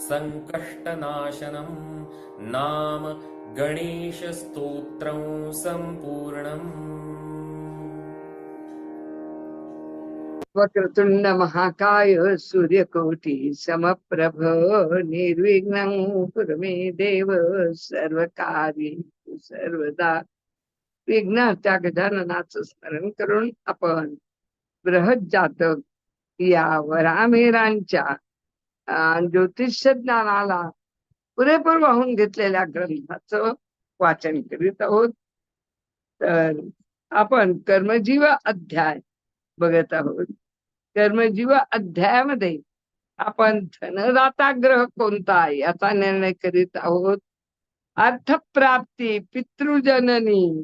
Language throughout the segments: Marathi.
सङ्कष्टनाशनं नाम गणेशस्तोत्रं सम्पूर्णम्। वक्रतुंड महाकाय सूर्यकोटि समप्रभ निर्विघ्नं कुरु मे देव सर्वकार्ये सर्वदा। विघ्न त्या गजाननाचं स्मरण करून आपण बृहत जातक या वरामेरांच्या ज्योतिष ज्ञानाला पुरेपूर वाहून घेतलेल्या ग्रंथाचं वाचन करीत आहोत. तर आपण कर्मजीव अध्याय बघत आहोत. कर्मजीव अध्यायामध्ये आपण धनदाता ग्रह कोणता याचा निर्णय करीत आहोत. अर्थप्राप्ती पितृजननी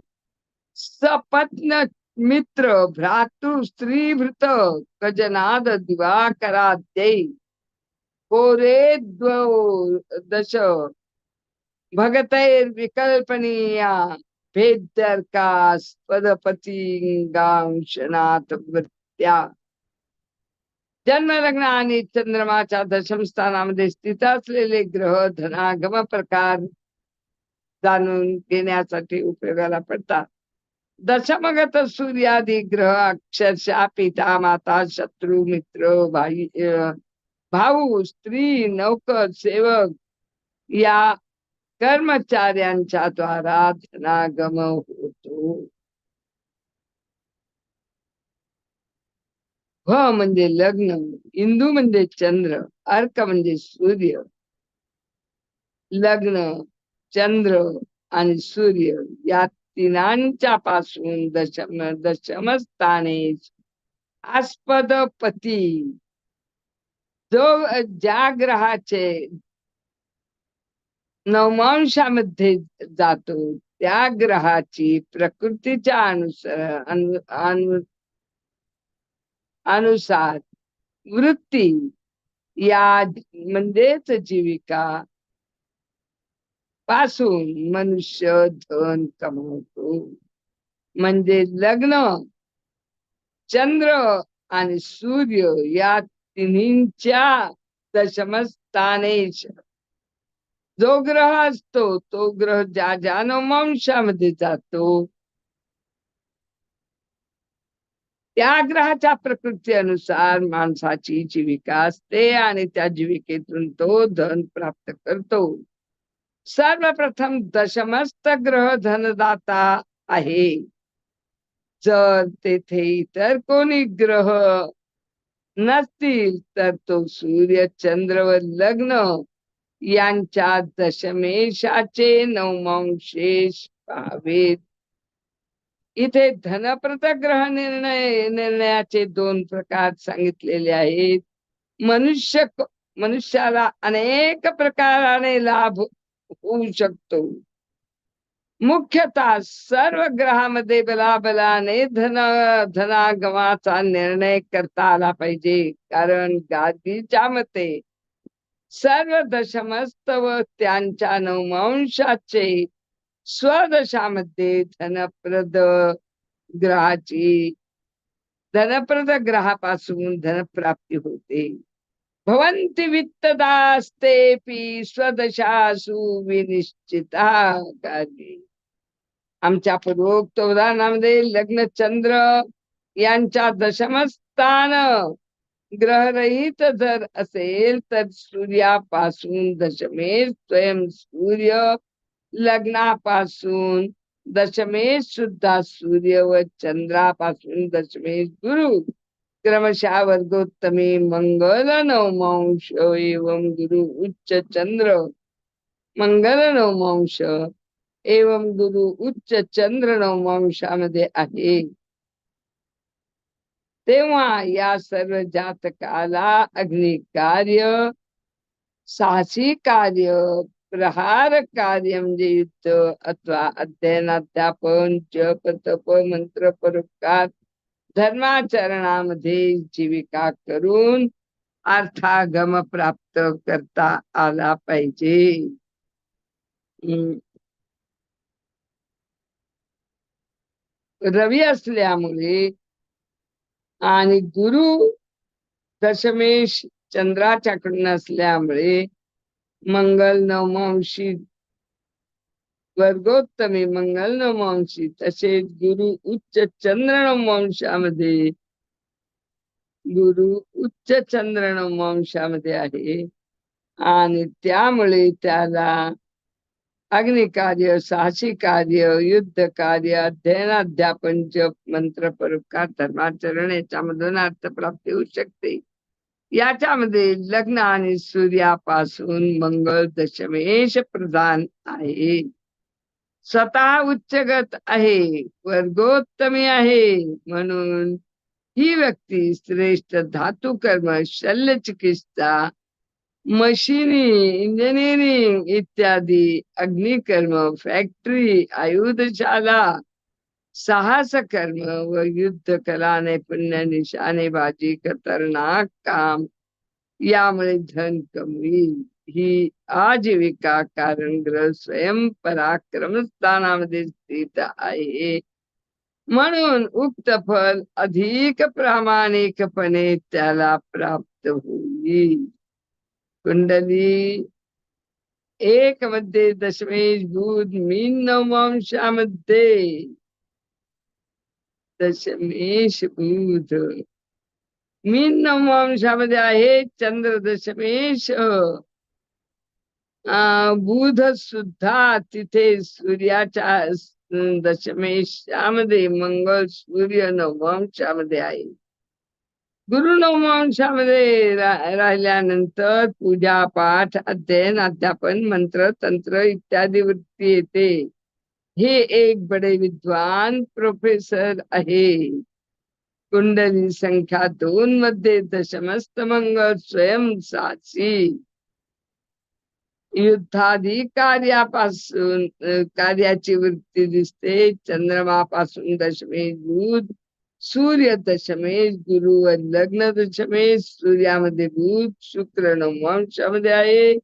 सपत्न मित्र भ्रातृ स्त्री भृत गजनाद देई पोरे द्वौ दश। भगतैर्विकल्पनीया भेद्यर्कास्पदपतिंगांशनाथ वृत्त्या जन्म लग्न आणि चंद्रमाच्या दशम स्थानामध्ये स्थित असलेले ग्रह धनागम प्रकार जाणून घेण्यासाठी उपयोगाला पडतात. दशमगत सूर्यादी ग्रह अक्षरशः पिता माता शत्रू मित्र भाई भाऊ स्त्री नौकर सेवक या कर्मचाऱ्यांच्या द्वारा धनागम होतो. भ म्हणजे लग्न इंदू म्हणजे चंद्र अर्क म्हणजे सूर्य. लग्न चंद्र आणि सूर्य या तिनांच्या पासून दशम दशमस्थाने आस्पद पती जो ज्या ग्रहाचे नवमांशामध्ये जातो. त्या ग्रहाची प्रकृतीच्या अनुसार अनु अनु अनुसार वृत्ती या म्हणजेच जीविका पासून मनुष्य धन कमवतो. म्हणजे लग्न चंद्र आणि सूर्य या तिन्हींच्या दशमस्थानेश जो ग्रह असतो तो ग्रह ज्या ज्या नवमांशामध्ये जातो त्या ग्रहाच्या प्रकृती अनुसार माणसाची जीविका असते आणि त्या जीविकेतून तो धन प्राप्त करतो. सर्वप्रथम दशमस्त ग्रह धनदाता आहे. जर तेथे इतर कोणी ग्रह नसतील तर तो सूर्य चंद्र व लग्न. यांच्या दशमेशाचे नवमांशेष पाहावेत इथे धनप्रत ग्रह निर्णय निर्णयाचे दोन प्रकार सांगितलेले आहेत. मनुष्य मनुष्याला अनेक प्रकाराने लाभ होऊ शकतो. मुख्यतः सर्व ग्रहामध्ये बलाबलाने धन धनागमाचा निर्णय करता आला पाहिजे. कारण गादीच्या मते सर्व दशमस्त व त्यांच्या नवमांशाचे स्वदशामध्ये धनप्रद ग्रहाची धनप्रद ग्रहापासून धनप्राप्ती होते. भवन्ति वित्तदास्तेपि स्वदशासु विनिश्चिता गादी आमच्या पूर्वोक्त उदाहरणामध्ये लग्न चंद्र यांच्या दशमस्थान. ग्रहरहित जर असेल तर सूर्यापासून दशमेश स्वयं सूर्य लग्नापासून दशमेश सुद्धा सूर्य व चंद्रापासून दशमेश गुरु. क्रमशः वर्गोत्तमी मंगल नवमांश एवं गुरु उच्च चंद्र. मंगल नवमांश एवं गुरु उच्च चंद्र वंशामध्ये आहे. तेव्हा या सर्व जातकाला अग्निकार्य साहसी कार्य प्रहार कार्य म्हणजे युद्ध अथवा अध्ययन अध्यापन जप तप मंत्र परोपकार धर्माचरणामध्ये जीविका करून अर्थागम प्राप्त करता आला पाहिजे. रवी असल्यामुळे आणि गुरु दशमेश चंद्राच्याकडून असल्यामुळे मंगल नवमांशी वर्गोत्तमी मंगल नवमांशी तसेच गुरु उच्च चंद्र नवमांशामध्ये गुरु उच्च चंद्र नवमांशामध्ये आहे. आणि त्यामुळे त्याला अग्निकार्य साहसी कार्य युद्ध कार्य अध्ययनाध्यापन जप मंत्र परोपकार धर्माचरण याच्यामधून अर्थप्राप्ती होऊ शकते. याच्यामध्ये लग्न आणि सूर्यापासून मंगळ दशमेश प्रधान आहे. स्वतः उच्चगत आहे वर्गोत्तमी आहे. म्हणून ही व्यक्ती श्रेष्ठ धातू कर्म शल्य चिकित्सा मशिनी इंजिनिअरिंग इत्यादी अग्निकर्म फॅक्टरी आयुधशाला साहस कर्म व युद्ध कला नैपुण्य निशाणेबाजी खतरनाक काम. यामुळे धन कमवी ही आजीविका कारण ग्रह स्वयं पराक्रम स्थानामध्ये स्थित आहे. म्हणून उक्त फल अधिक प्रामाणिकपणे त्याला प्राप्त होईल. कुंडली एक मध्ये दशमेश बुध मीन नवमांशामध्ये दशमेश बुध मीन नवमांशामध्ये आहे चंद्र दशमेश अं, बुध सुद्धा तिथे सूर्याच्या दशमेशामध्ये मंगळ सूर्य नवमांशामध्ये आहे. गुरुनवमांशामध्ये रा- राहिल्यानंतर पूजा पाठ अध्ययन अध्यापन मंत्र तंत्र इत्यादी वृत्ती येते. हे एक बडे विद्वान प्रोफेसर आहे. कुंडली संख्या दोन मध्ये दशमस्त मंगळ स्वयं साक्षी युद्धादी कार्यापासून कार्याची वृत्ती दिसते. चंद्रमापासून दशमी दूध सूर्य दशमेश गुरु व लग्न दशमेश सूर्यामध्ये बुध शुक्र नवमांशामध्ये आहे.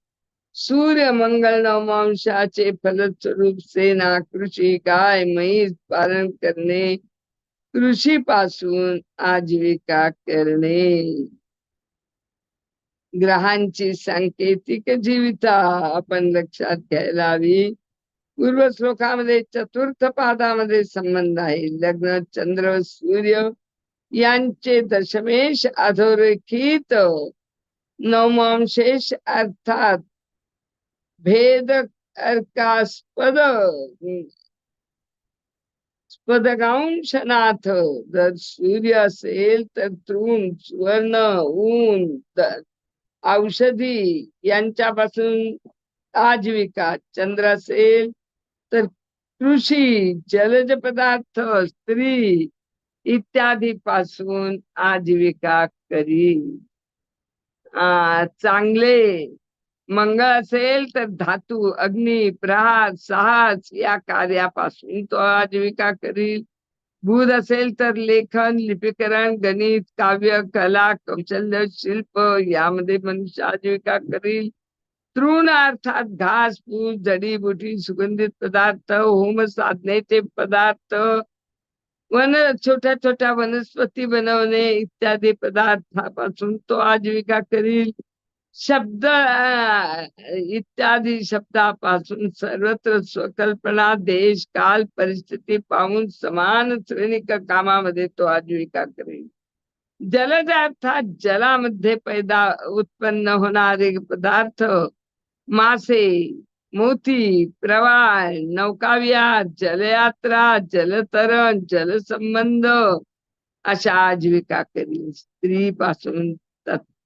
सूर्य मंगल नवमांशाचे फलस्वरूप सेना कृषी गाय म्हैस पालन करणे कृषी पासून आजीविका करणे. ग्रहांची सांकेतिक जीविता आपण लक्षात घ्यायला हवी. पूर्व श्लोकामध्ये चतुर्थ पादामध्ये संबंध आहे. लग्न चंद्र सूर्य यांचे दशमेश अधोरेखित नवमांशेष अर्थात भेद अर्कास्पद. स्पदकांशनाथ जर सूर्य असेल तर तृण सुवर्ण ऊन औषधी यांच्यापासून आजीविका. चंद्र असेल तर कृषी जलज पदार्थ स्त्री इत्यादी पासून आजीविका करी आ, चांगले मंगळ असेल तर धातू अग्नी प्रहार साहस या कार्यापासून तो आजीविका करील. बुध असेल तर लेखन लिपीकरण गणित काव्य कला कौशल्य शिल्प यामध्ये मनुष्य आजीविका करील. तृण अर्थात घास फूस जडीबुटी सुगंधित पदार्थ होम साधनेचे पदार्थ वन छोट्या छोट्या वनस्पती बनवणे इत्यादी पदार्थापासून तो आजीविका करील. शब्द इत्यादी शब्दापासून सर्वत्र स्वकल्पना देश काल परिस्थिती पाहून समान श्रेणिक कामामध्ये तो आजीविका करेल. जलज अर्थात जलामध्ये पैदा उत्पन्न होणारे पदार्थ मासे मोती प्रवाळ नौकाविहार जलयात्रा जलतरण जलसंबंध अशा आजीविका करील स्त्री पासून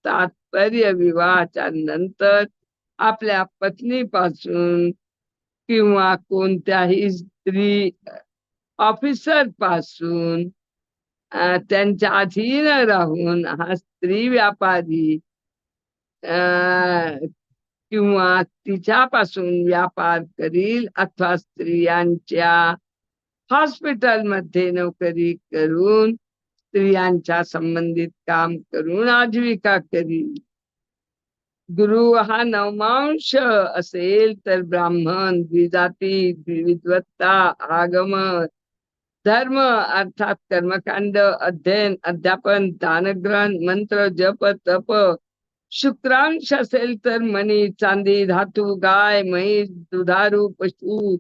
तात्पर्य विवाहाच्या नंतर आपल्या पत्नीपासून किंवा कोणत्याही स्त्री ऑफिसरपासून अं, त्यांच्या अधीन राहून हा स्त्री व्यापारी अं, किंवा तिच्यापासून व्यापार करील अथवा स्त्रियांच्या हॉस्पिटलमध्ये नोकरी करून स्त्रियांच्या संबंधित काम करून आजीविका करील. गुरु हा नवमांश असेल तर ब्राह्मण द्विजाती द्विविद्वत्ता आगम धर्म अर्थात कर्मकांड अध्ययन अध्यापन दानग्रहण मंत्र जप तप शुक्रांश असेल तर मणी चांदी धातू गाय म्हैस दुधारू पशु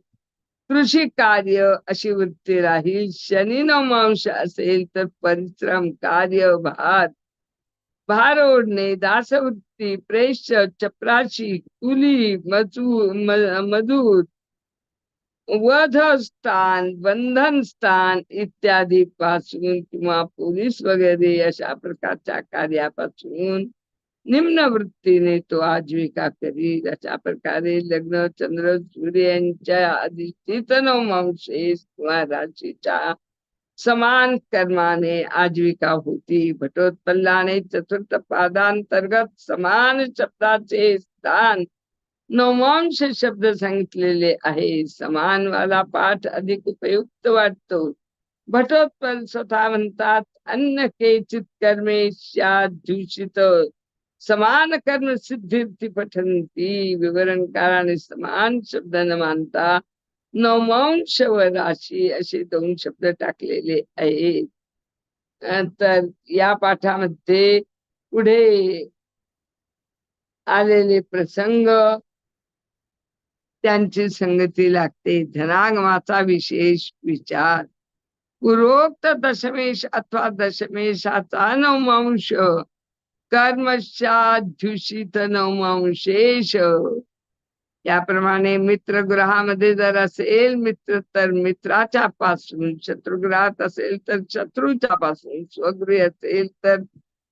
कृषी कार्य अशी वृत्ती राहील. शनी नवमांश असेल तर परिश्रम कार्य भार भार ओढणे दासवृत्ती प्रेष चपराशी कुली मजूर मजूर वध स्थान बंधन स्थान इत्यादी पासून किंवा पोलीस वगैरे अशा प्रकारच्या कार्यापासून निम्न वृत्तीने तो आजीविका करील अशा प्रकारे लग्न चंद्र सूर्य यांच्या अधिष्ठित किंवा राशीच्या समान कर्माने आजीविका होती. भटोत्पल्लाने चतुर्थ पादांतर्गत समान शब्दाचे स्थान नवमांश शब्द सांगितलेले आहे. समान वाला पाठ अधिक उपयुक्त वाटतो. भटोत्पल स्वतः म्हणतात अन्न केचित कर्मे दूषित समान कर्म सिद्धी पठंती विवरणकाराने समान शब्द न मानता। नवमांश व राशी असे दोन शब्द टाकलेले आहेत। तर या पाठामध्ये पुढे आलेले प्रसंग त्यांची संगती लागते. धनागमाचा विशेष विचार. पूर्वोक्त दशमेश अथवा दशमेशाचा नवमांश. कर्मशाध्युषित नवमांशेश याप्रमाणे मित्रग्रहामध्ये जर असेल मित्र तर मित्राच्या पासून शत्रुग्रहात असेल तर शत्रूच्या पासून स्वगृह असेल तर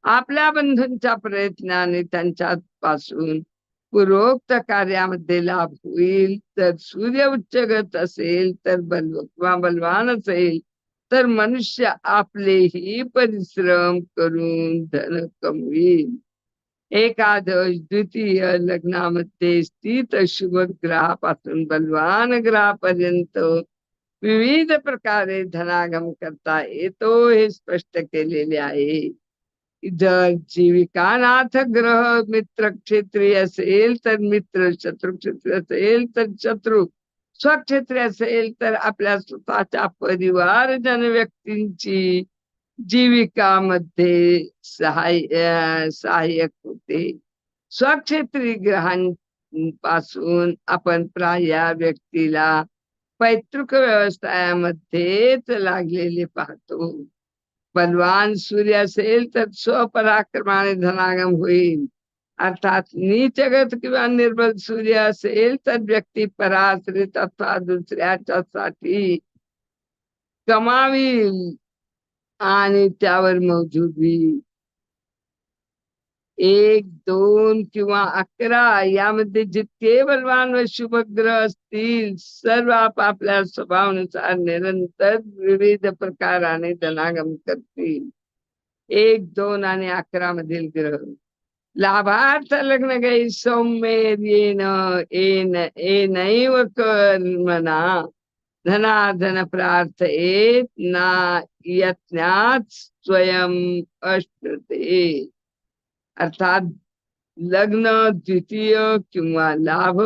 आपल्या बंधूंच्या प्रयत्नाने त्यांच्या पासून पूर्वोक्त कार्यामध्ये लाभ होईल. तर सूर्य उच्चगत असेल तर बल किंवा बलवान असेल तर मनुष्य आपलेही परिश्रम करून धन कमवील एकादश द्वितीय लग्नामध्ये स्थित शुभ ग्रहापासून बलवान ग्रहापर्यंत विविध प्रकारे धनागम करता येतो हे स्पष्ट केलेले आहे. जर जीविकानाथ ग्रह मित्र क्षेत्रीय असेल तर मित्र शत्रू क्षेत्री असेल तर शत्रू स्वक्षेत्री असेल तर आपल्या स्वतःच्या परिवारजन व्यक्तींची जीविकामध्ये सहाय्य सहाय्यक होते. स्वक्षेत्री ग्रहांपासून आपण प्राय व्यक्तीला पैतृक व्यवसायामध्येच लागलेले पाहतो. बलवान सूर्य असेल तर स्वपराक्रमाने धनागम होईल. अर्थात नीचगत किंवा निर्बल सूर्य असेल तर व्यक्ती पराश्रित अथवा दुसऱ्याच्यासाठी कमावील आणि त्यावर मौजूद एक दोन किंवा अकरा यामध्ये जितके बलवान व शुभ ग्रह असतील सर्व आपापल्या स्वभावानुसार निरंतर विविध प्रकाराने धनागम करतील. एक दोन आणि अकरा मधील ग्रह. लाभार्थ लग्न गई सौम्य येन ए नैव कर्मणा धनाधन प्रार्थ येत ना यज्ञात स्वयं अष्टते अर्थात लग्न द्वितीय किंवा लाभ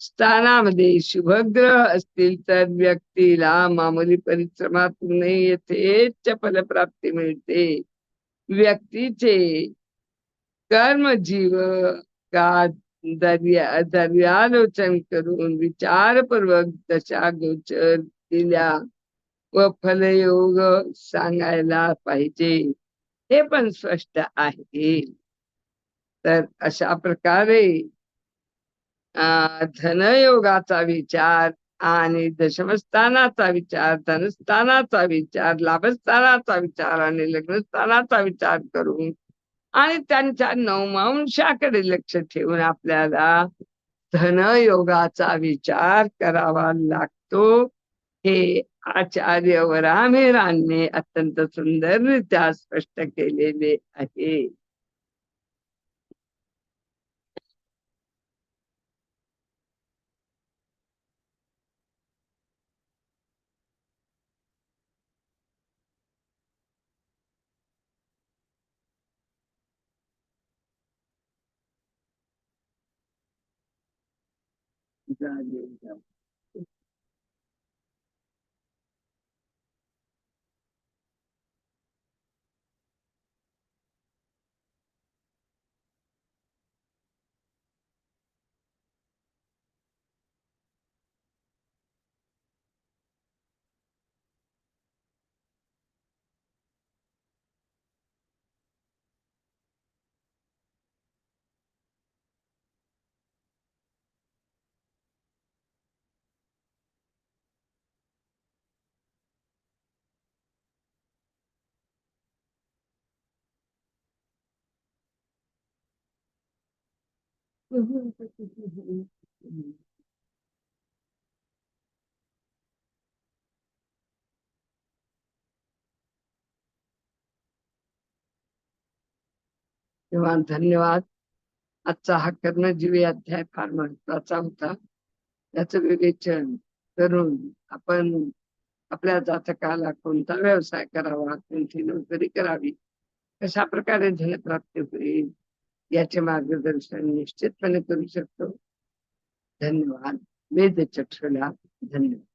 स्थानामध्ये शुभग्रह असतील तर व्यक्तीला मामुली परिश्रमातून येथेच फलप्राप्ती मिळते व्यक्तीचे कर्मजीव का दर्या दर्यालोचन करून विचारपूर्वक दशा गोचर दिल्या व फलयोग सांगायला पाहिजे. हे पण स्पष्ट आहे. तर अशा प्रकारे अं, धनयोगाचा विचार आणि दशमस्थानाचा विचार धनस्थानाचा विचार लाभस्थानाचा विचार आणि लग्नस्थानाचा विचार करून आणि त्यांच्या नवमांशाकडे लक्ष ठेवून आपल्याला धनयोगाचा विचार करावा लागतो. हे आचार्य वरामेरांनी अत्यंत सुंदररित्या स्पष्ट केलेले आहे. God, here we go. तेव्हा धन्यवाद. आजचा हा कर्मजीवी अध्याय फार महत्त्वाचा होता. याचं विवेचन करून आपण आपल्या जातकाला कोणता व्यवसाय करावा कोणती नोकरी करावी कशा प्रकारे धनप्राप्ती होईल याचे मार्गदर्शन निश्चितपणे करू शकतो. धन्यवाद. वेद चक्षुला धन्यवाद.